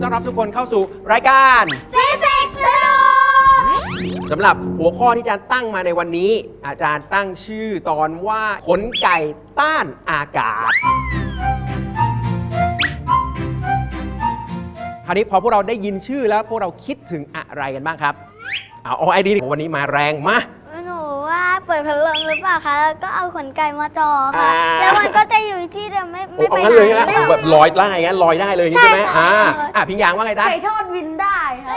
ต้อนรับทุกคนเข้าสู่รายการฟิสิกส์สนุกสำหรับหัวข้อที่อาจารย์ตั้งมาในวันนี้ อาจารย์ตั้งชื่อตอนว่าขนไก่ต้านอากาศคราวนี้พอพวกเราได้ยินชื่อแล้วพวกเราคิดถึงอะไรกันบ้างครับเอาเอาไอเดียวันนี้มาแรงมาหนูว่า เปิดพัดลมหรือเปล่าคะแล้วก็เอาขนไก่มาจ่อค่ะ อ่า แล้วมันก็จะอยู่ที่เดิมไม่โอ้ไม่เอาไปงั้นไหเลยน นะเอาแบบลอยได้งั้นลอยได้เลยใช่ไหมใช่ค่ะ อ่าอะพิงยางว่าไงจ๊ะไก่ทอดวินได้ครับ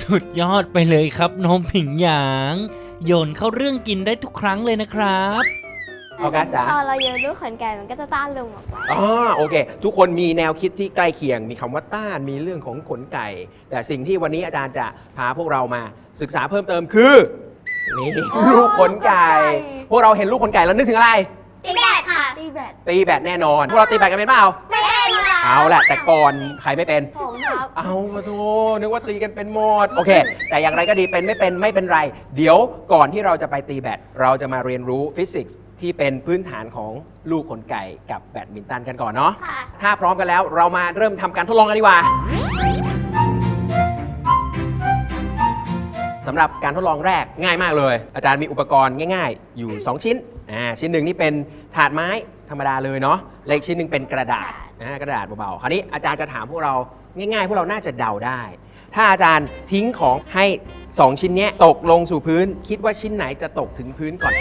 สุดยอดไปเลยครับน้องผิงหยาง โยนเข้าเรื่องกินได้ทุกครั้งเลยนะครับ ออกัสจ๊ะตอนเราโยนลูกขนไก่มันก็จะต้านลมออกมาอ๋อโอเค ทุกคนมีแนวคิดที่ใกล้เคียง มีคำว่าต้านมีเรื่องของขนไก่ แต่สิ่งที่วันนี้อาจารย์จะพาพวกเรามาศึกษาเพิ่มเติมคือนี่ลูกขนไก่ พวกเราเห็นลูกขนไก่แล้วนึกถึงอะไร ตีแบดค่ะตีแบตตีแบดแน่นอน พวกเราตีแบดกันเป็นเปล่าไม่เป็นค่ะเอาแหละแต่ก่อนใครไม่เป็น ผมครับเอามาโทนึกว่าตีกันเป็นหมด โอเค แต่อย่างไรก็ดีเป็นไม่เป็นไม่เป็นไร เดี๋ยวก่อนที่เราจะไปตีแบดเราจะมาเรียนรู้ฟิสิกส์ ที่เป็นพื้นฐานของลูกขนไก่กับแบดมินตันกันก่อนเนาะ ค่ะ ถ้าพร้อมกันแล้วเรามาเริ่มทำการทดลองกันดีกว่าสำหรับการทดลองแรกง่ายมากเลย อาจารย์มีอุปกรณ์ง่าย ๆ อยู่ 2 ชิ้นอ่าชิ้นหนึ่งนี่เป็นถาดไม้ธรรมดาเลยเนาะและอีกชิ้นหนึ่งเป็นกระดาษอ่ากระดาษเบาๆคราวนี้อาจารย์จะถามพวกเราง่ายๆ พวกเราน่าจะเดาได้ ถ้าอาจารย์ทิ้งของให้2ชิ้นเนี้ยตกลงสู่พื้น คิดว่าชิ้นไหนจะตกถึงพื้นก่อน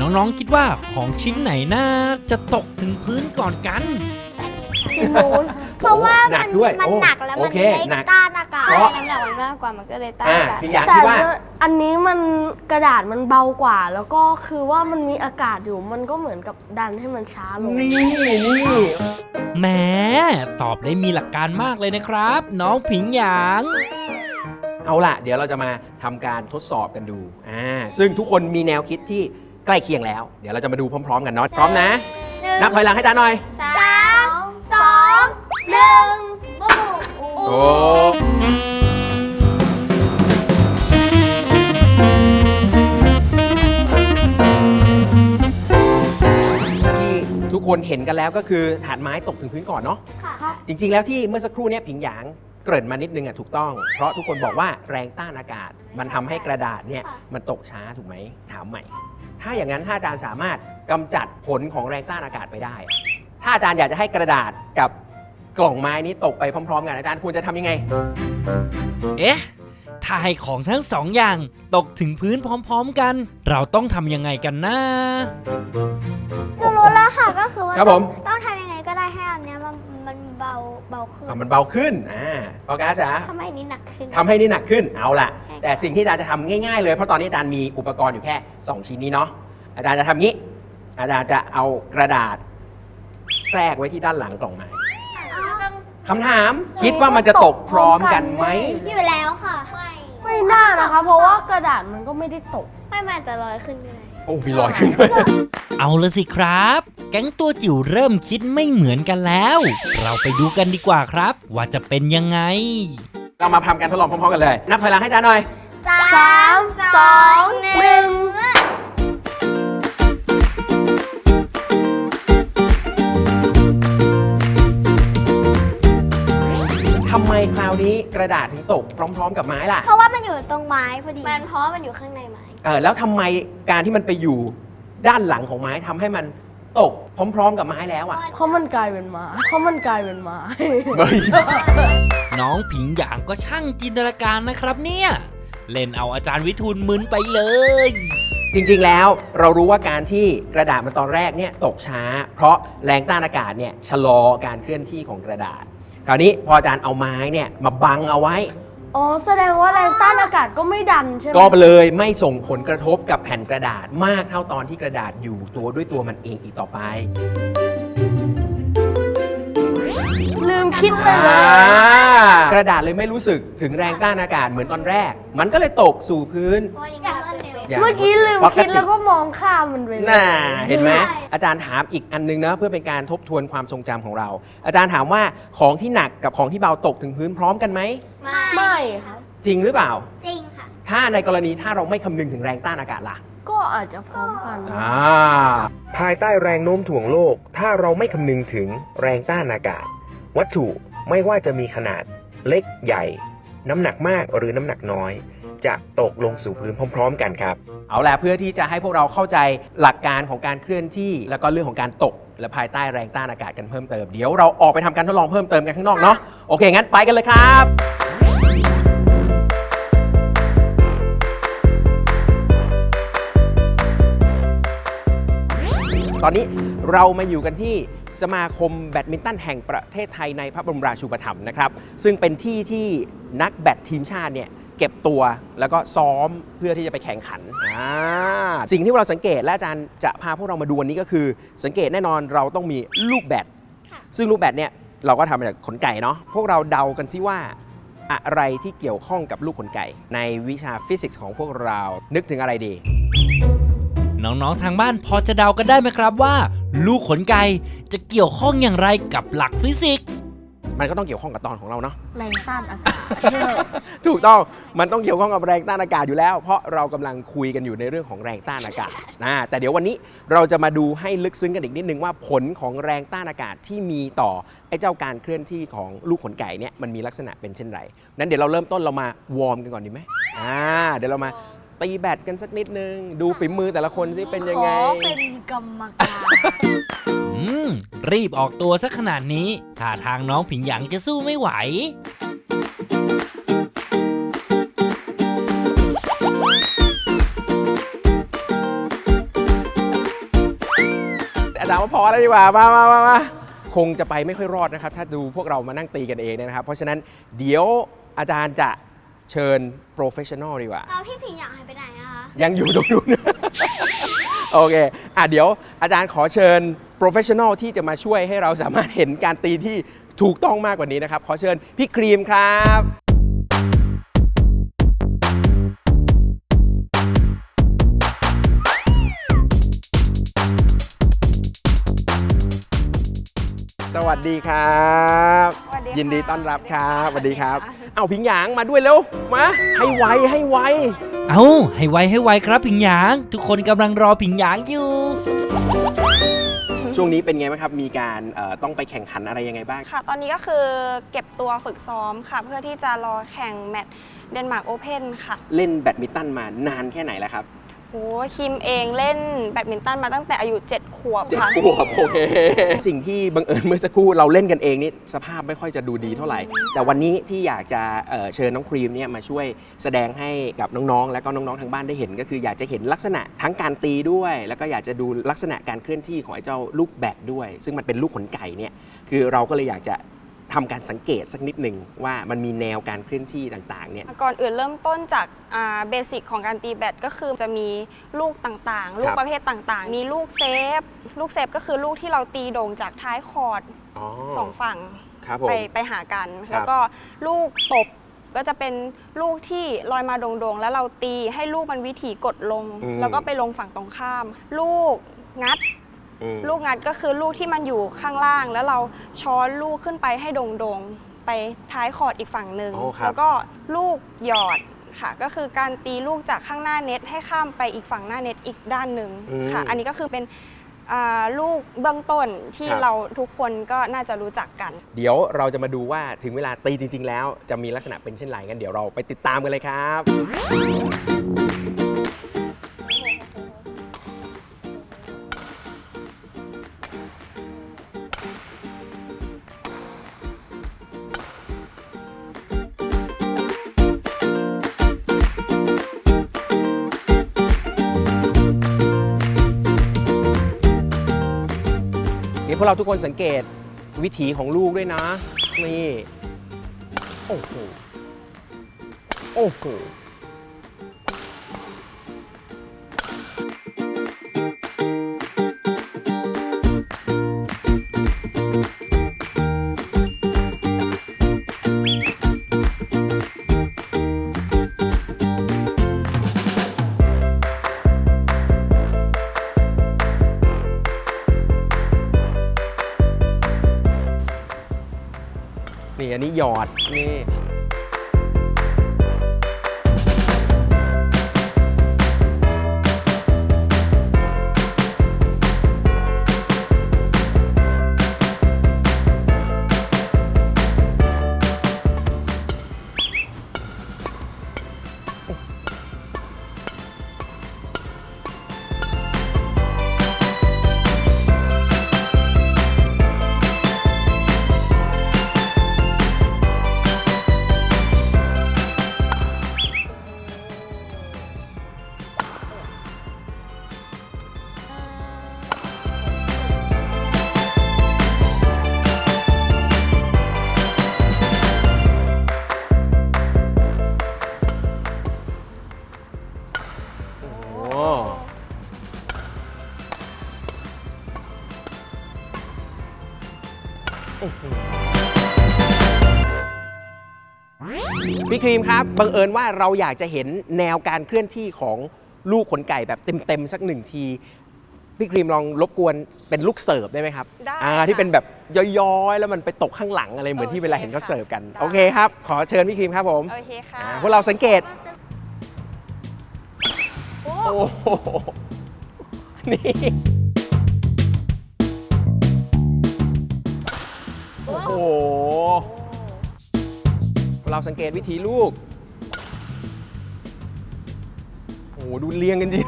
น้องๆคิดว่าของชิ้นไหนน่าจะตกถึงพื้นก่อนกัน ชิ้นนู้น เพราะว่าหนัมักนด้วยมันโอ้หนักแล้วโอมันเคเล็กหนักต้านอากาศเพราะน้ำหนักมันมากกว่ามันก็เลยต้านอ่าอากาศพี่อยากแต่คิดว่า อันนี้มันกระดาษมันเบากว่า แล้วก็คือว่ามันมีอากาศอยู่มันก็เหมือนกับดันให้มันช้าลงนี่นี่แหมตอบได้มีหลักการมากเลยนะครับ น้องผิงหยางเอาล่ะ เดี๋ยวเราจะมาทำการทดสอบกันดูอ่าซึ่งทุกคนมีแนวคิดที่ใกล้เคียงแล้ว เดี๋ยวเราจะมาดูพร้อม ๆ กันเนาะพร้อมนะหนึ่งนับถอยหลังให้จ้าหน่อยสามสอง หนึ่งบูมโอ้ที่ทุกคนเห็นกันแล้วก็คือฐานไม้ตกถึงพื้นก่อนเนาะ ค่ะ จริง ๆ แล้วที่เมื่อสักครู่เนี้ยผิงหยางเกริ่นมานิดนึงอะถูกต้อง เพราะทุกคนบอกว่าแรงต้านอากาศ มันทำให้กระดาษเนี่ยค่ะ มันตกช้าถูกไหมถามใหม่ ถ้าอย่างนั้นถ้าอาจารย์สามารถกำจัดผลของแรงต้านอากาศไปได้อะถ้าอาจารย์อยากจะให้กระดาษกับ กล่องไม้นี้ตกไปพร้อมๆกันอาจารย์ควรจะทำยังไง เอ๊ะถ้าให้ของทั้งสองอย่างตกถึงพื้นพร้อมๆกัน เราต้องทำยังไงกันนะ หนูรู้แล้วค่ะก็คือว่าครับผม ต้องทำยังไงก็ได้ให้อันเนี้ยมันมันเบาเบาขึ้นอะมันเบาขึ้นอ่าพอกาจ๋าทำให้อันนี้หนักขึ้น ทำให้นี่หนักขึ้นเอาล่ะใช่แต่สิ่งที่อาจารย์จะทำง่ายๆเลยเพราะตอนนี้อาจารย์มีอุปกรณ์อยู่แค่ 2 ชิ้นนี้เนาะอาจารย์จะทำงี้ อาจารย์จะเอากระดาษแทรกไว้ที่ด้านหลังกล่องไม้ คำถามคิดว่ามันจะตกพร้อมกันไหม อยู่แล้วค่ะ ไม่ไม่น่านะคะ เพราะว่ากระดาษมันก็ไม่ได้ตก ไม่มันจะลอยขึ้นด้วยโอ้มีรอยขึ้นด้วยเอาละสิครับ แก๊งตัวจิ๋วเริ่มคิดไม่เหมือนกันแล้ว เราไปดูกันดีกว่าครับ ว่าจะเป็นยังไง เรามาทำการทดลองพร้อมๆกันเลย นับถอยหลังให้อาจารย์หน่อยสามสองหนึ่งาวนี้กระดาษถึงตกพร้อม ๆ กับไม้ล่ะ เพราะว่ามันอยู่ตรงไม้พอดี มันเพราะว่ามันอยู่ข้างในไม้ เออแล้วทำไมการที่มันไปอยู่ด้านหลังของไม้ทำให้มันตกพร้อม ๆ กับไม้แล้วอะ เพราะมันกลายเป็นไม้เพราะมันกลายเป็นไม้เฮ้ยน้องผิงหยางก็ช่างจินตนาการนะครับเนี่ย เล่นเอาอาจารย์วิทูลมึนไปเลย จริงๆ แล้วเรารู้ว่าการที่กระดาษมันตอนแรกเนี่ยตกช้า เพราะแรงต้านอากาศเนี่ยชะลอการเคลื่อนที่ของกระดาษ คราวนี้พออาจารย์เอาไม้เนี่ยมาบังเอาไว้ อ๋อ แสดงว่าแรงต้านอากาศก็ไม่ดันใช่ไหมก็เลยไม่ส่งผลกระทบกับแผ่นกระดาษมากเท่าตอนที่กระดาษอยู่ตัวด้วยตัวมันเองอีกต่อไป ลืมคิดไปเลอ่ายกระดาษเลยไม่รู้สึกถึงแรงต้านอากาศเหมือนตอนแรก มันก็เลยตกสู่พื้น อย่างรวดเร็ว อย่างเมื่อกี้ลืมปกติคิดแล้วก็มองข้ามมันไปเลย น่าเห็นไหมใช่ อาจารย์ถามอีกอันนึงนะเพื่อเป็นการทบทวนความทรงจำของเรา อาจารย์ถามว่าของที่หนักกับของที่เบาตกถึงพื้นพร้อมกันไหม ไม่ครับ จริงหรือเปล่า จริงค่ะ ถ้าในกรณีถ้าเราไม่คำนึงถึงแรงต้านอากาศล่ะ ก็อาจจะพร้อมกัน อ่า ภายใต้แรงโน้มถ่วงโลก ถ้าเราไม่คำนึงถึงแรงต้านอากาศ วัตถุไม่ว่าจะมีขนาดเล็กใหญ่ น้ำหนักมากหรือน้ำหนักน้อย จะตกลงสู่พื้นพร้อม ๆ กันครับ เอาละเพื่อที่จะให้พวกเราเข้าใจหลักการของการเคลื่อนที่ แล้วก็เรื่องของการตก และภายใต้แรงต้านอากาศกันเพิ่มเติม เดี๋ยวเราออกไปทำการทดลองเพิ่มเติมกันข้างนอกเนาะโอเคงั้นไปกันเลยครับ ตอนนี้เรามาอยู่กันที่สมาคมแบดมินตันแห่งประเทศไทยในพระบรมราชูปถัมภ์นะครับ ซึ่งเป็นที่ที่ นักแบดทีมชาติเนี่ยเก็บตัวแล้วก็ซ้อมเพื่อที่จะไปแข่งขันอ่าสิ่งที่เราสังเกตและอาจารย์จะพาพวกเรามาดูวันนี้ก็คือ สังเกตแน่นอนเราต้องมีลูกแบดซึ่งลูกแบดเนี่ยเราก็ทำมาจากขนไก่เนาะพวกเราเดากันซิว่าอะไรที่เกี่ยวข้องกับลูกขนไก่ ในวิชาฟิสิกส์ของพวกเรานึกถึงอะไรดี น้องๆทางบ้านพอจะเดากันได้ไหมครับว่า ลูกขนไก่จะเกี่ยวข้องอย่างไรกับหลักฟิสิกส์ มันก็ต้องเกี่ยวข้องกับตอนของเราเนาะ แรงต้านอากาศถูกต้องมันต้องเกี่ยวข้องกับแรงต้านอากาศอยู่แล้ว เพราะเรากำลังคุยกันอยู่ในเรื่องของแรงต้านอากาศนะแต่เดี๋ยววันนี้เราจะมาดูให้ลึกซึ้งกันอีกนิดนึงว่าผลของแรงต้านอากาศที่มีต่อไอ้เจ้าการเคลื่อนที่ของลูกขนไก่เนี่ยมันมีลักษณะเป็นเช่นไรนั้นเดี๋ยวเราเริ่มต้นเรามาวอร์มกันก่อนดีไหมอ่าเดี๋ยวเรามาตีแบดกันสักนิดนึง ดูฝีมือแต่ละคนซิเป็นยังไง ขอเป็นกรรมการอื มรีบออกตัวสักขนาดนี้ท่าทางน้องผิงหยางจะสู้ไม่ไหว อาจารย์ว่าพอแล้วดีกว่า มามามามาคงจะไปไม่ค่อยรอดนะครับ ถ้าดูพวกเรามานั่งตีกันเองเนี่ยนะครับ เพราะฉะนั้นเดี๋ยวอาจารย์จะเชิญโปรเฟชชั่นอลดีกว่า เอาพี่ผิงอยากหายไปไหนอะคะ ยังอยู่ตรงนู้น โอเค อะเดี๋ยวอาจารย์ขอเชิญ โปรเฟชชั่นอลที่จะมาช่วยให้เราสามารถเห็นการตีที่ถูกต้องมากกว่านี้นะครับ ขอเชิญพี่ครีมครับสวัสดีครับสวัสดีค่ะยินดีต้อนรับครับสสวัวัสสดีดีครับค่ะเอาพิงหยางมาด้วยเร็วมาให้ไวให้ไวเอาให้ไวให้ไวครับผิงหยาง ทุกคนกำลังรอผิงหยางอยู่ ช่วงนี้เป็นไงบ้างครับ มีการเอ่อต้องไปแข่งขันอะไรยังไงบ้าง ค่ะ ตอนนี้ก็คือเก็บตัวฝึกซ้อมค่ะ เพื่อที่จะรอแข่งแมตช์เดนมาร์กโอเพนค่ะ เล่นแบดมินตันมานานแค่ไหนแล้วครับ โอ้คิมเองเล่นแบดมินตันมาตั้งแต่อายุ 7 ขวบเจ็ดค่ะขวบโอเค สิ่งที่บังเอิญเมื่อสักครู่เราเล่นกันเองนี่สภาพไม่ค่อยจะดูดีเท่าไหร่ แต่วันนี้ที่อยากจะเอ่อเชิญน้องครีมเนี่ยมาช่วยแสดงให้กับน้องๆ และก็น้องๆทางบ้านได้เห็น ก็คืออยากจะเห็นลักษณะทั้งการตีด้วย แล้วก็อยากจะดูลักษณะการเคลื่อนที่ของไอ้เจ้าลูกแบดด้วย ซึ่งมันเป็นลูกขนไก่เนี่ยคือเราก็เลยอยากจะ ทำการสังเกตสักนิดหนึ่งว่ามันมีแนวการเคลื่อนที่ต่างๆเนี่ย ก่อนอื่นเริ่มต้นจากเบสิกของการตีแบดก็คือจะมีลูกต่างๆ ลูคกรับประเภทต่างๆ มีลูกเซฟ ลูกเซฟก็คือลูกที่เราตีโด่งจากท้ายคอร์ดอ๋อสองฝั่งครับผมไปไปหากันครับแล้วก็ลูกตบก็จะเป็นลูกที่ลอยมาโด่งๆ แล้วเราตีให้ลูกมันวิถีกดลงอืมแล้วก็ไปลงฝั่งตรงข้าม ลูกงัดอืม ลูกงัดก็คือลูกที่มันอยู่ข้างล่าง แล้วเราช้อนลูกขึ้นไปให้โด่งๆไปท้ายคอร์ดอีกฝั่งหนึ่งโอ้ครับ แล้วก็ลูกหยอดค่ะ ก็คือการตีลูกจากข้างหน้าเน็ตให้ข้ามไปอีกฝั่งหน้าเน็ตอีกด้านหนึ่งค่ะ อันนี้ก็คือเป็นอ่าลูกเบื้องต้นที่เราทุกคนก็น่าจะรู้จักกัน เดี๋ยวเราจะมาดูว่าถึงเวลาตีจริง ๆ แล้วจะมีลักษณะเป็นเช่นไรกันเดี๋ยวเราไปติดตามกันเลยครับ พวกเราทุกคนสังเกตวิถีของลูกด้วยนะ นี่ โอ้โห โอ้โห นี่อันนี้หยอดนี่ พี่ครีมครับ บังเอิญว่าเราอยากจะเห็นแนวการเคลื่อนที่ของลูกขนไก่แบบเต็มๆสักหนึ่งที พี่ครีมลองรบกวนเป็นลูกเสิร์ฟได้ไหมครับได้อ่าค่ะที่เป็นแบบย้อยๆ แล้วมันไปตกข้างหลังอะไรเหมือนที่โอเคเวลาเห็นเขาเสิร์ฟกัน ได้ โอเคครับ ขอเชิญพี่ครีมครับผมโอเคค่ะอ่าพวกเราสังเกต โอ้โหนี่ เราสังเกตวิธีลูก โอ้โหดูเรียงกันจริง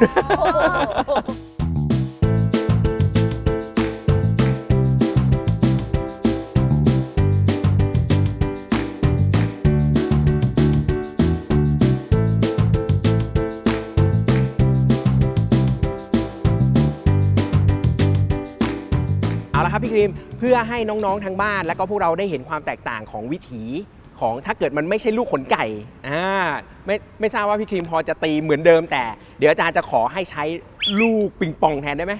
เอาละครับพี่ครีมเพื่อให้น้องๆทางบ้าน แล้วก็พวกเราได้เห็นความแตกต่างของวิถี ของถ้าเกิดมันไม่ใช่ลูกขนไก่อ่าไม่ไม่ทราบว่าพี่ครีมพอจะตีเหมือนเดิมแต่ เดี๋ยวอาจารย์จะขอให้ใช้ลูกปิงปองแทนได้ไหม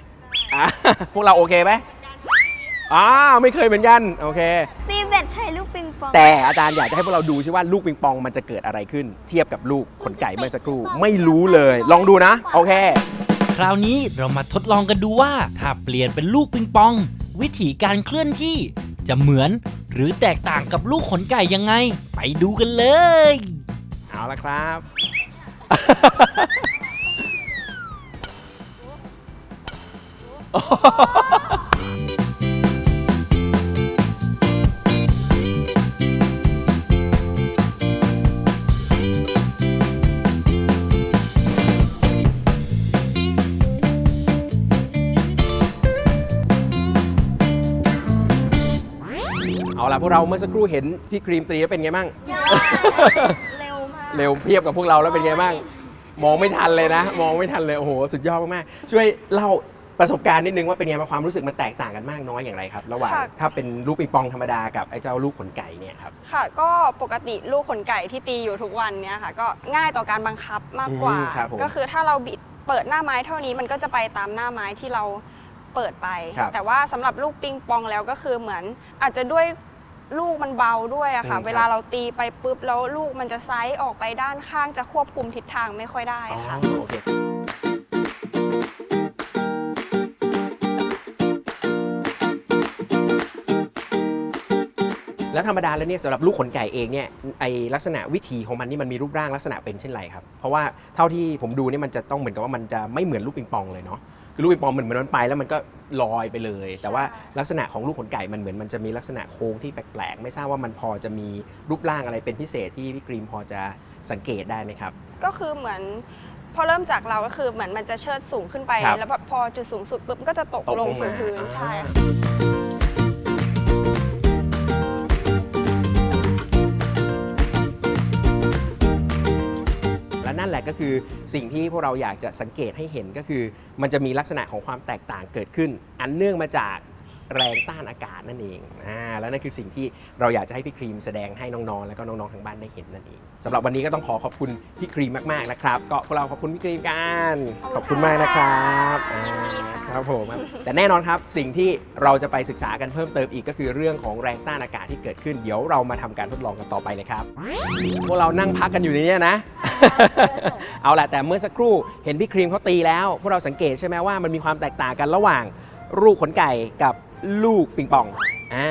อ่าพวกเราโอเคไหมอ่าไม่เคยเหมือนกันโอเคตีเบ็ดใช้ลูกปิงปอง แต่อาจารย์อยากจะให้พวกเราดูซิว่าลูกปิงปองมันจะเกิดอะไรขึ้น เทียบกับลูกขนไก่เมื่อสักครู่ ไม่รู้เลย ลองดูนะโอเค คราวนี้เรามาทดลองกันดูว่า ถ้าเปลี่ยนเป็นลูกปิงปอง วิธีการเคลื่อนที่จะเหมือน หรือแตกต่างกับลูกขนไก่ยังไง ไปดูกันเลย เอาละครับเละพวกเราเมื่อสักครู่เห็นพี่ครีมตีแล้วเป็นไงบ้าง เร็วมาก เร็วเทียบกับพวกเราแล้วเป็นไงบ้าง มองไม่ทันเลยนะ มองไม่ทันเลย โอ้โห สุดยอดมากๆช่วยเล่าประสบการณ์นิดนึงว่าเป็นไงมางความรู้สึกมันแตกต่างกันมากน้อยอย่างไรครับ ระหว่างค่ะ ถ้าเป็นลูกปิงปองธรรมดากับไอ้เจ้าลูกขนไก่เนี่ยครับ ค่ะ ก็ปกติลูกขนไก่ที่ตีอยู่ทุกวันเนี่ยค่ะ ก็ง่ายต่อการบังคับมากกว่า อืมครับผมก็คือถ้าเราบิดเปิดหน้าไม้เท่านี้มันก็จะไปตามหน้าไม้ที่เราเปิดไป ครับแต่ว่าสำหรับลูกปิงปองแล้วก็คือเหมือนอาจจะด้วย ลูกมันเบาด้วยอะค่ะ อืมครับ เวลาเราตีไปปุ๊บแล้วลูกมันจะไซส์ออกไปด้านข้างจะควบคุมทิศทางไม่ค่อยได้อ๋อค่ะ โอเค แล้วธรรมดาแล้วเนี่ยสำหรับลูกขนไก่เองเนี่ยไอลักษณะวิถีของมันนี่มันมีรูปร่างลักษณะเป็นเช่นไรครับ เพราะว่าเท่าที่ผมดูเนี่ยมันจะต้องเหมือนกับว่ามันจะไม่เหมือนลูกปิงปองเลยเนาะ คือลูกปิงปองเหมือนมันไปแล้วมันก็ลอยไปเลย แต่ว่าลักษณะของลูกขนไก่มันเหมือนมันจะมีลักษณะโค้งที่แปลกๆ ไม่ทราบว่ามันพอจะมีรูปร่างอะไรเป็นพิเศษที่พี่กรีมพอจะสังเกตได้ไหมครับ ก็คือเหมือนพอเริ่มจากเราก็คือเหมือนมันจะเชิดสูงขึ้นไป ครับแล้วแบบพอจุดสูงสุดปุ๊บมันก็จะตกตกลลงงสู่มาพื้นอ่าใช่ค่ะ และนั่นแหละก็คือสิ่งที่พวกเราอยากจะสังเกตให้เห็นก็คือ มันจะมีลักษณะของความแตกต่างเกิดขึ้น อันเนื่องมาจาก แรงต้านอากาศนั่นเองอ่าแล้วนั่นคือสิ่งที่เราอยากจะให้พี่ครีมแสดงให้น้องๆ แล้วก็น้องๆทางบ้านได้เห็นนั่นเองสำหรับวันนี้ก็ต้องขอขอบคุณพี่ครีมมากๆนะครับ ก็พวกเราขอบคุณพี่ครีมกันขอบคุณมากนะครับอ่าครับผมแต่แน่นอนครับสิ่งที่เราจะไปศึกษากันเพิ่มเติมอีกก็คือเรื่องของแรงต้านอากาศที่เกิดขึ้นเดี๋ยวเรามาทำการทดลองกันต่อไปเลยครับพวกเรานั่งพักกันอยู่ในนี้นะ เอาละแต่เมื่อสักครู่เห็นพี่ครีมเขาตีแล้ว พวกเราสังเกตใช่ไหมว่ามันมีความแตกต่างกันระหว่างลูกขนไก่กับ ลูกปิงปองอ่า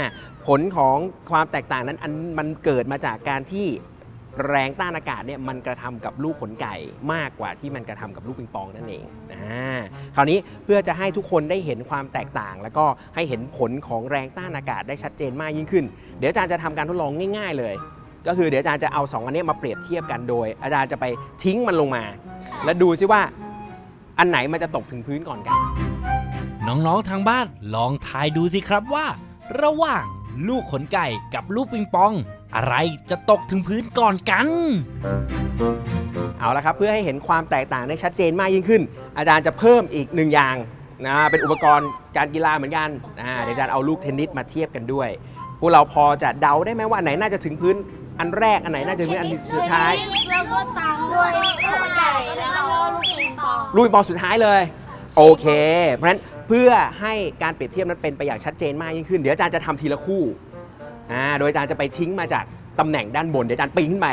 ผลของความแตกต่างนั้นอันมันเกิดมาจากการที่แรงต้านอากาศเนี่ยมันกระทำกับลูกขนไก่มากกว่าที่มันกระทำกับลูกปิงปองนั่นเองอ่าคราวนี้เพื่อจะให้ทุกคนได้เห็นความแตกต่าง แล้วก็ให้เห็นผลของแรงต้านอากาศได้ชัดเจนมากยิ่งขึ้น เดี๋ยวอาจารย์จะทำการทดลองง่าย ๆ เลย ก็คือเดี๋ยวอาจารย์จะเอาสองอันนี้มาเปรียบเทียบกันโดย อาจารย์จะไปทิ้งมันลงมา แล้วดูซิว่าอันไหนมันจะตกถึงพื้นก่อนกัน น้องๆทางบ้านลองทายดูสิครับว่า ระหว่างลูกขนไก่กับลูกปิงปอง อะไรจะตกถึงพื้นก่อนกัน เอาละครับเพื่อให้เห็นความแตกต่างได้ชัดเจนมากยิ่งขึ้น อาจารย์จะเพิ่มอีกหนึ่งอย่างนะเป็นอุปกรณ์การกีฬาเหมือนกันอ่าเดี๋ยวอาจารย์เอาลูกเทนนิสมาเทียบกันด้วย พวกเราพอจะเดาได้ไหมว่าอันไหนน่าจะถึงพื้นอันแรกอันไหนน่าจะถึงพื้นอันสุดท้าย แล้วก็ตามด้วยขนไก่แล้วก็ลูกปิงปองลูกปิงปองสุดท้ายเลย โอเค เพราะฉะนั้นเพื่อให้การเปรียบเทียบนั้นเป็นไปอย่างชัดเจนมากยิ่งขึ้น เดี๋ยวอาจารย์จะทำทีละคู่อ่าโดยอาจารย์จะไปทิ้งมาจากตำแหน่งด้านบน เดี๋ยวอาจารย์ปีนขึ้นไป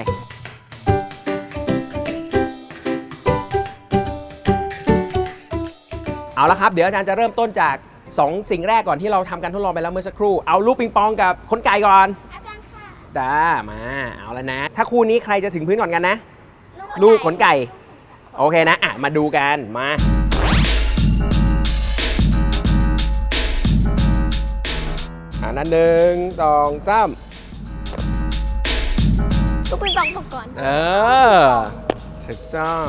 เอาละครับ เดี๋ยวอาจารย์จะเริ่มต้นจาก 2 สิ่งแรกก่อนที่เราทำการทดลองไปแล้วเมื่อสักครู่ เอาลูกปิงปองกับคนไก่ก่อนอาจารย์ค่ะจ้ามาเอาแล้วนะ ถ้าคู่นี้ใครจะถึงพื้นก่อนกันนะ ลูกขนไก่ โอเคนะ อะ มาดูกัน มา นั่นหนึ่งสองสามลูกปิงปองตกก่อน เออถูกต้อง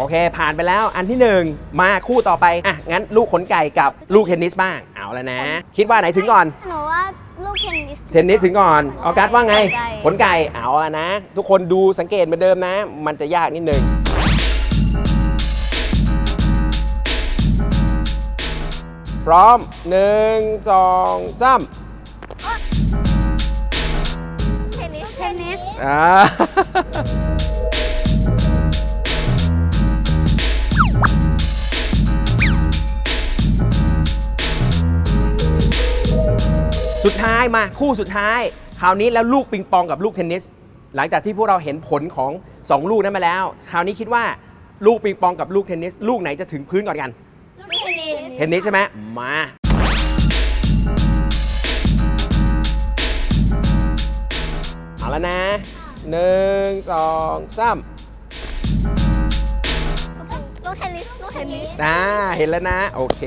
โอเค ผ่านไปแล้วอันที่หนึ่งมาคู่ต่อไป อะ งั้นลูกขนไก่กับลูกเทนนิสบ้าง เอาแล้วนะ คิดว่าไหนถึงก่อน หนูว่าลูกเทนนิส เทนนิสถึงก่อนออกัสว่าไง ขนไก่ขนไก่เอาแล้วนะ ทุกคนดูสังเกตเหมือนเดิมนะ มันจะยากนิดนึงพร้อมหนึ่งสองสามเทนนิส เทนนิสอ่า สุดท้ายมาคู่สุดท้าย คราวนี้แล้วลูกปิงปองกับลูกเทนนิส หลังจากที่พวกเราเห็นผลของ 2 ลูกนั้นมาแล้ว คราวนี้คิดว่าลูกปิงปองกับลูกเทนนิส ลูกไหนจะถึงพื้นก่อนกันลูกเทนนิสเทนนิสใช่ไหมมา เอาแล้วนะหนึ่งสองสามลูกเทนนิสลูกเทนนิสอ่าเห็นแล้วนะ โอเค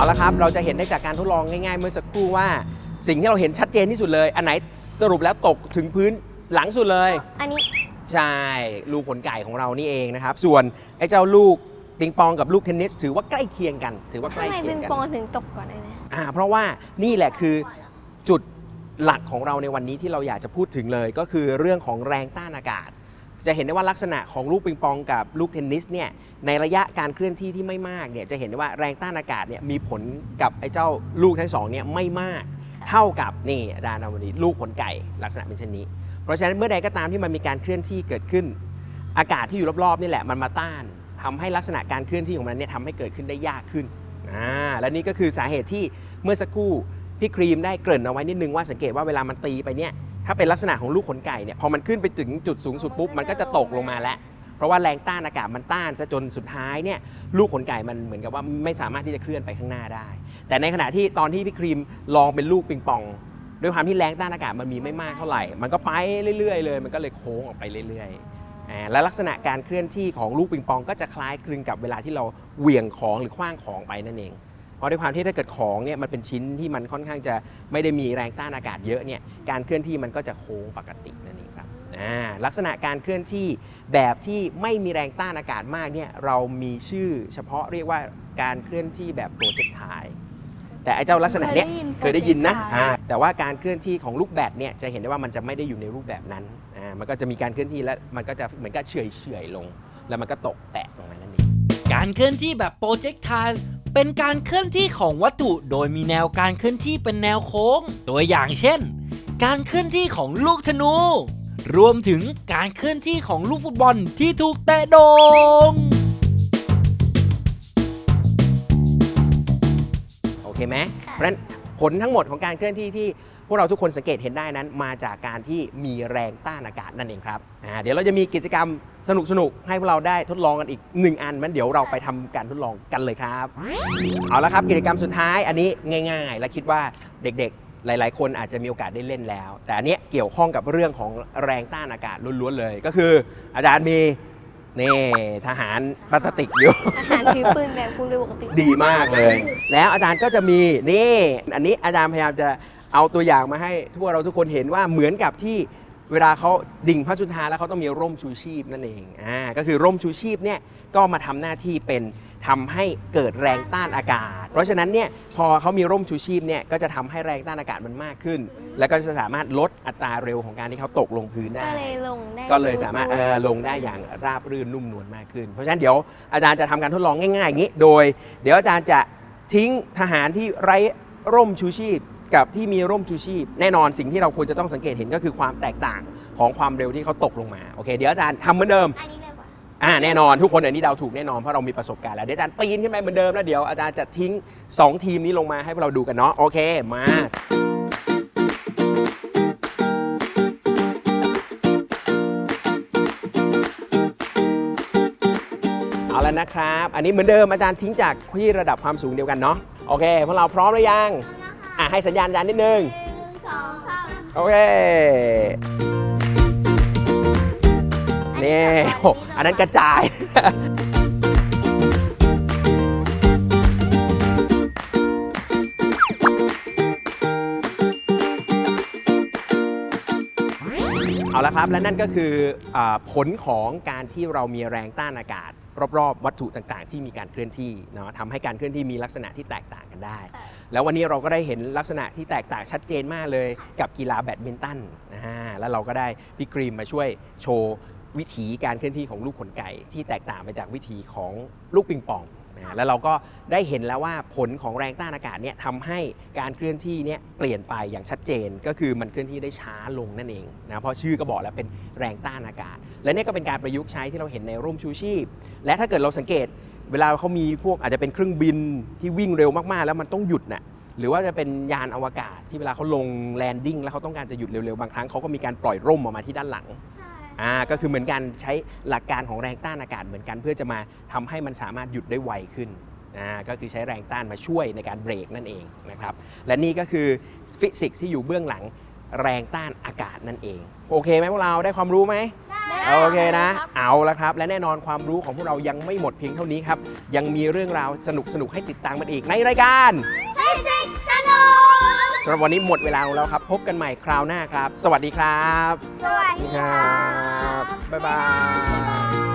เอาละครับ เราจะเห็นได้จากการทดลองง่ายๆ เมื่อสักครู่ว่า สิ่งที่เราเห็นชัดเจนที่สุดเลย อันไหนสรุปแล้วตกถึงพื้นหลังสุดเลย อันนี้ใช่ลูกขนไก่ของเรานี่เองนะครับ ส่วนไอ้เจ้าลูกปิงปองกับลูกเทนนิสถือว่าใกล้เคียงกัน ถือว่าใกทำล้ไมเคีปิยงงกันปองถึงตกก่อนได้เนี่ยอ่าเพราะว่านี่แหละคือจุดหลักของเราในวันนี้ที่เราอยากจะพูดถึงเลย ก็คือเรื่องของแรงต้านอากาศ จะเห็นได้ว่าลักษณะของลูกปิงปองกับลูกเทนนิสเนี่ยในระยะการเคลื่อนที่ที่ไม่มากเนี่ยจะเห็นได้ว่าแรงต้านอากาศเนี่ยมีผลกับไอ้เจ้าลูกทั้งสองเนี่ยไม่มากเท่ากับนี่อาจาราวันนี้ลูกขนไก่ลักษณะเป็นเช่นนี้ เพราะฉะนั้นเมื่อใดก็ตามที่มันมีการเคลื่อนที่เกิดขึ้น อากาศที่อยู่รอบๆนี่แหละมันมาต้านทำให้ลักษณะการเคลื่อนที่ของมันเนี่ยทำให้เกิดขึ้นได้ยากขึ้นอ่าและนี่ก็คือสาเหตุที่เมื่อสักครู่พี่ครีมได้เกริ่นเอาไว้นิดนึงว่าสังเกตว่าเวลามันตีไปเนี่ย ถ้าเป็นลักษณะของลูกขนไก่เนี่ยพอมันขึ้นไปถึงจุดสูงสุดปุ๊บมันก็จะตกลงมาแล้ว เพราะว่าแรงต้านอากาศมันต้านซะจนสุดท้ายเนี่ยลูกขนไก่มันเหมือนกับว่าไม่สามารถที่จะเคลื่อนไปข้างหน้าได้ แต่ในขณะที่ตอนที่พี่ครีมลองเป็นลูกปิงปอง ด้วยความที่แรงต้านอากาศมันมีไม่มากเท่าไหร่ มันก็ไปเรื่อยๆเลย มันก็เลยโค้งออกไปเรื่อยๆและลักษณะการเคลื่อนที่ของลูกปิงปอง ก็จะคล้ายคลึงกับเวลาที่เราเหวี่ยงของหรือคว้างของไปนั่นเอง เพราะด้วยความที่ถ้าเกิดของเนี่ยมันเป็นชิ้นที่มันค่อนข้างจะไม่ได้มีแรงต้านอากาศเยอะเนี่ยการเคลื่อนที่มันก็จะโค้งปกตินั่นเองครับอ่าลักษณะการเคลื่อนที่แบบที่ไม่มีแรงต้านอากาศมากเนี่ยเรามีชื่อเฉพาะเรียกว่าการเคลื่อนที่แบบโปรเจกไทแต่ไอ้เจ้าลักษณะเนี้ยเคยได้ยินนะอ่าแต่ว่าการเคลื่อนที่ของลูกแบดเนี่ยจะเห็นได้ว่ามันจะไม่ได้อยู่ในรูปแบบนั้นอ่ามันก็จะมีการเคลื่อนที่แล้วมันก็จะเหมือนกับเฉื่อยเฉื่อยๆลง แล้วมันก็ตกแตะลงมานั่นเองการเคลื่อนที่แบบโปรเจกต์ไทล์ เป็นการเคลื่อนที่ของวัตถุโดยมีแนวการเคลื่อนที่เป็นแนวโค้ง ตัวอย่างเช่น การเคลื่อนที่ของลูกธนู รวมถึงการเคลื่อนที่ของลูกฟุตบอลที่ถูกเตะโดงโอเคไหมเพราะฉะนั้นผลทั้งหมดของการเคลื่อนที่ที่ วกเราทุกคนสังเกตเห็นได้นั้น มาจากการที่มีแรงต้านอากาศนั่นเองครับอ่าเดี๋ยวเราจะมีกิจกรรมสนุกๆให้พวกเราได้ทดลองกันอีก1อันมันเดี๋ยวเราไปทำการทดลองกันเลยครับ เอาละครับกิจกรรมสุดท้ายอันนี้ง่าย ๆ และคิดว่าเด็กๆ หลายๆ คนอาจจะมีโอกาสได้เล่นแล้ว แต่อันเนี้ยเกี่ยวข้องกับเรื่องของแรงต้านอากาศล้วนๆเลย ก็คืออาจารย์มีนี่ทหารพลาสติกอยู่ อาหารถือปืนแบบคุณโดยปกติดีมากเลย แล้วอาจารย์ก็จะมีนี่ อันนี้อาจารย์พยายามจะ เอาตัวอย่างมาให้พวกเราทุกคนเห็นว่าเหมือนกับที่เวลาเขาดิ่งพระสุธาแล้วเขาต้องมีร่มชูชีพนั่นเองอ่าก็คือร่มชูชีพเนี่ยก็มาทำหน้าที่เป็นทำให้เกิดแรงต้านอากาศ เพราะฉะนั้นเนี่ยพอเขามีร่มชูชีพเนี่ยก็จะทำให้แรงต้านอากาศมันมากขึ้น แล้วก็จะสามารถลดอัตราเร็วของการที่เขาตกลงพื้นได้ ก็เลยลงได้ก็เลยสามารถเออลงได้อย่างราบรื่นนุ่มนวลมากขึ้น เพราะฉะนั้นเดี๋ยวอาจารย์จะทำการทดลองง่ายๆอย่างนี้ โดย เดี๋ยวอาจารย์จะทิ้งทหารที่ไร้ร่มชูชีพ กับที่มีร่มชูชีพ แน่นอนสิ่งที่เราควรจะต้องสังเกตเห็นก็คือความแตกต่างของความเร็วที่เขาตกลงมาโอเคเดี๋ยวอาจารย์ทำเหมือนเดิมอันนี้เลยกว่าอ่าแน่นอนทุกคนอันนี้เดาถูกแน่นอนเพราะเรามีประสบการณ์แล้วเดี๋ยวอาจารย์ปีนขึ้นไปเหมือนเดิมแล้วเดี๋ยวอาจารย์จะทิ้ง2ทีมนี้ลงมาให้พวกเราดูกันเนาะโอเคมาเอาแล้วนะครับ อันนี้เหมือนเดิมอาจารย์ทิ้งจากที่ระดับความสูงเดียวกันเนาะโอเคพวกเราพร้อมหรือยัง อะให้สัญญาณอาจารย์นิดนึงหนึ่งสองสามโอเคนี่โอ้อันนั้นกระจาย เอาละครับและนั่นก็คืออาผลของการที่เรามีแรงต้านอากาศ รอบๆ วัตถุต่างๆ ที่มีการเคลื่อนที่เนาะทำให้การเคลื่อนที่มีลักษณะที่แตกต่างกันได้ แล้ววันนี้เราก็ได้เห็นลักษณะที่แตกต่างชัดเจนมากเลยกับกีฬาแบดมินตันนะฮะแล้วเราก็ได้พี่กรีมมาช่วยโชว์วิถีการเคลื่อนที่ของลูกขนไก่ที่แตกต่างไปจากวิถีของลูกปิงปองนะฮะ แล้วเราก็ได้เห็นแล้วว่าผลของแรงต้านอากาศเนี่ยทำให้การเคลื่อนที่เนี่ยเปลี่ยนไปอย่างชัดเจน ก็คือมันเคลื่อนที่ได้ช้าลงนั่นเองนะเพราะชื่อก็บอกแล้วเป็นแรงต้านอากาศ และนี่ก็เป็นการประยุกต์ใช้ที่เราเห็นในร่มชูชีพ และถ้าเกิดเราสังเกต เวลาเขามีพวกอาจจะเป็นเครื่องบินที่วิ่งเร็วมากๆ แล้วมันต้องหยุดน่ะหรือว่าจะเป็นยานอวกาศที่เวลาเขาลงแลนดิ้งแล้วเขาต้องการจะหยุดเร็วๆ บางครั้งเขาก็มีการปล่อยร่มออกมาที่ด้านหลัง อ่าก็คือเหมือนกันใช้หลักการของแรงต้านอากาศเหมือนกัน เพื่อจะมาทำให้มันสามารถหยุดได้ไวขึ้นอ่าก็คือใช้แรงต้านมาช่วยในการเบรกนั่นเองนะครับและนี่ก็คือฟิสิกส์ที่อยู่เบื้องหลังแรงต้านอากาศนั่นเอง โอเคไหมพวกเราได้ความรู้ไหมโอเคนะ เอาละครับ และแน่นอนความรู้ของพวกเรายังไม่หมดเพียงเท่านี้ครับ ยังมีเรื่องราวสนุกๆให้ติดตามกันอีกในรายการฟิสิกส์สนุก สำหรับวันนี้หมดเวลาของเราครับ พบกันใหม่คราวหน้าครับ สวัสดีครับ สวัสดีคครัรับ บ๊ายบาย